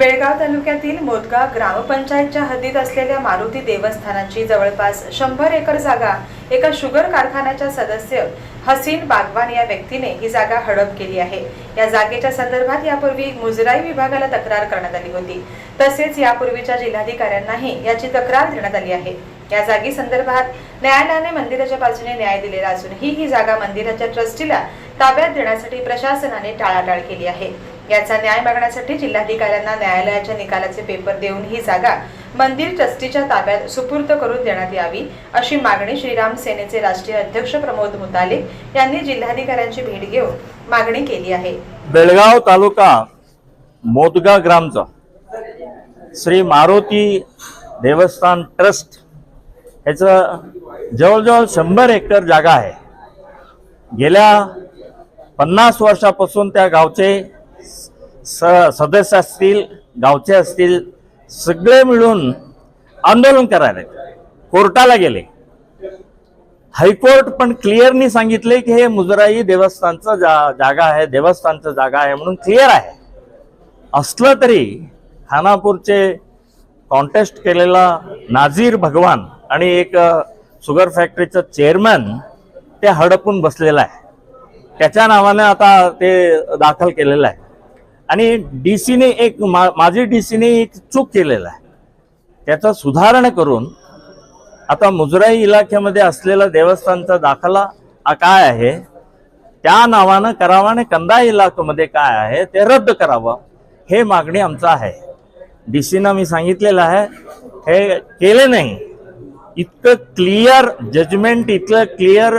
बेळगाव तालुक्यातील मोदगाव ग्रामपंचायतच्या हद्दीत असलेल्या मारुती देवस्थानाची जवळपास शंभर एकर जागा एका शुगर कारखान्याच्या सदस्य हसीन बागवान या व्यक्तीने ही जागा हडप केली आहे. या जागेच्या संदर्भात यापूर्वी मुजराई विभागाला तक्रार करण्यात आली होती. तसेच यापूर्वीच्या जिल्हाधिकाऱ्यांनाही याची तक्रार देण्यात आली आहे. या जागी संदर्भात न्यायालयाने मंदिराच्या बाजूने न्याय दिलेला असूनही ही जागा मंदिराच्या ट्रस्टीला ताब्यात देण्यासाठी प्रशासनाने टाळाटाळ केली आहे. याचा न्याय मागण्यासाठी जिल्हाधिकाऱ्यांना न्यायालयाच्या निकालाचे पेपर देऊन ही जागा मंदिर ट्रस्टीच्या ताब्यात सुपूर्द करून देण्यात यावी अशी मागणी श्रीराम सेनेचे राष्ट्रीय अध्यक्ष प्रमोद मुताले यांनी जिल्हाधिकाऱ्यांची भेट घेऊन मागणी केली आहे. बेळगाव तालुका मोदगा ग्रामचा श्री मारुती देवस्थान ट्रस्ट ह्याचं जवळजवळ शंभर हेक्टर जागा आहे. गेल्या पन्नास वर्षापासून त्या गावचे स सदस्य असतील गावचे असतील सगळे मिळून आंदोलन करायला कोर्टाला गेले. हायकोर्ट पण क्लिअरनी सांगितले की हे मुजराई देवस्थानचं जा जागा आहे देवस्थानचं जागा आहे म्हणून क्लिअर आहे. असलं तरी खानापूरचे कॉन्टेस्ट केलेला नाझीर भगवान आणि एक शुगर फॅक्टरीचं चेअरमॅन ते हडपून बसलेलं आहे. त्याच्या नावाने आता ते दाखल केलेलं आहे. आणि डी सीने एक मा माझी डी सीने एक चूक केलेलं आहे. त्याचं सुधारणा करून आता मुजराई इलाख्यामध्ये असलेला देवस्थानचा दाखला काय आहे? त्या नावानं करावा आणि कंदा इलाकामध्ये काय आहे? ते रद्द करावं हे मागणी आमचं आहे. डी सीनं मी सांगितलेलं आहे. हे केले नाही. इतकं क्लिअर जजमेंट इतकं क्लिअर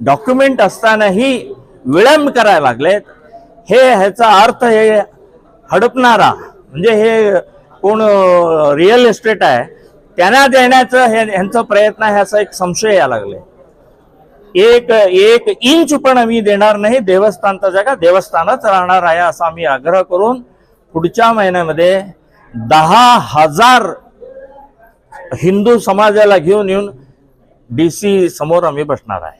डॉक्युमेंट असतानाही विळंब करायला लागलेत. हे ह्याचा अर्थ हे हडपणारा म्हणजे हे कोण रिअल इस्टेट आहे त्यांना देण्याचं हे ह्यांचा प्रयत्न आहे असा एक संशय यायला लागले एक एक इंच पण आम्ही देणार नाही देवस्थानचा जागा देवस्थानच राहणार आहे असा आम्ही आग्रह करून पुढच्या महिन्यामध्ये दहा हजार हिंदू समाजाला घेऊन येऊन डी सी समोर आम्ही बसणार आहे.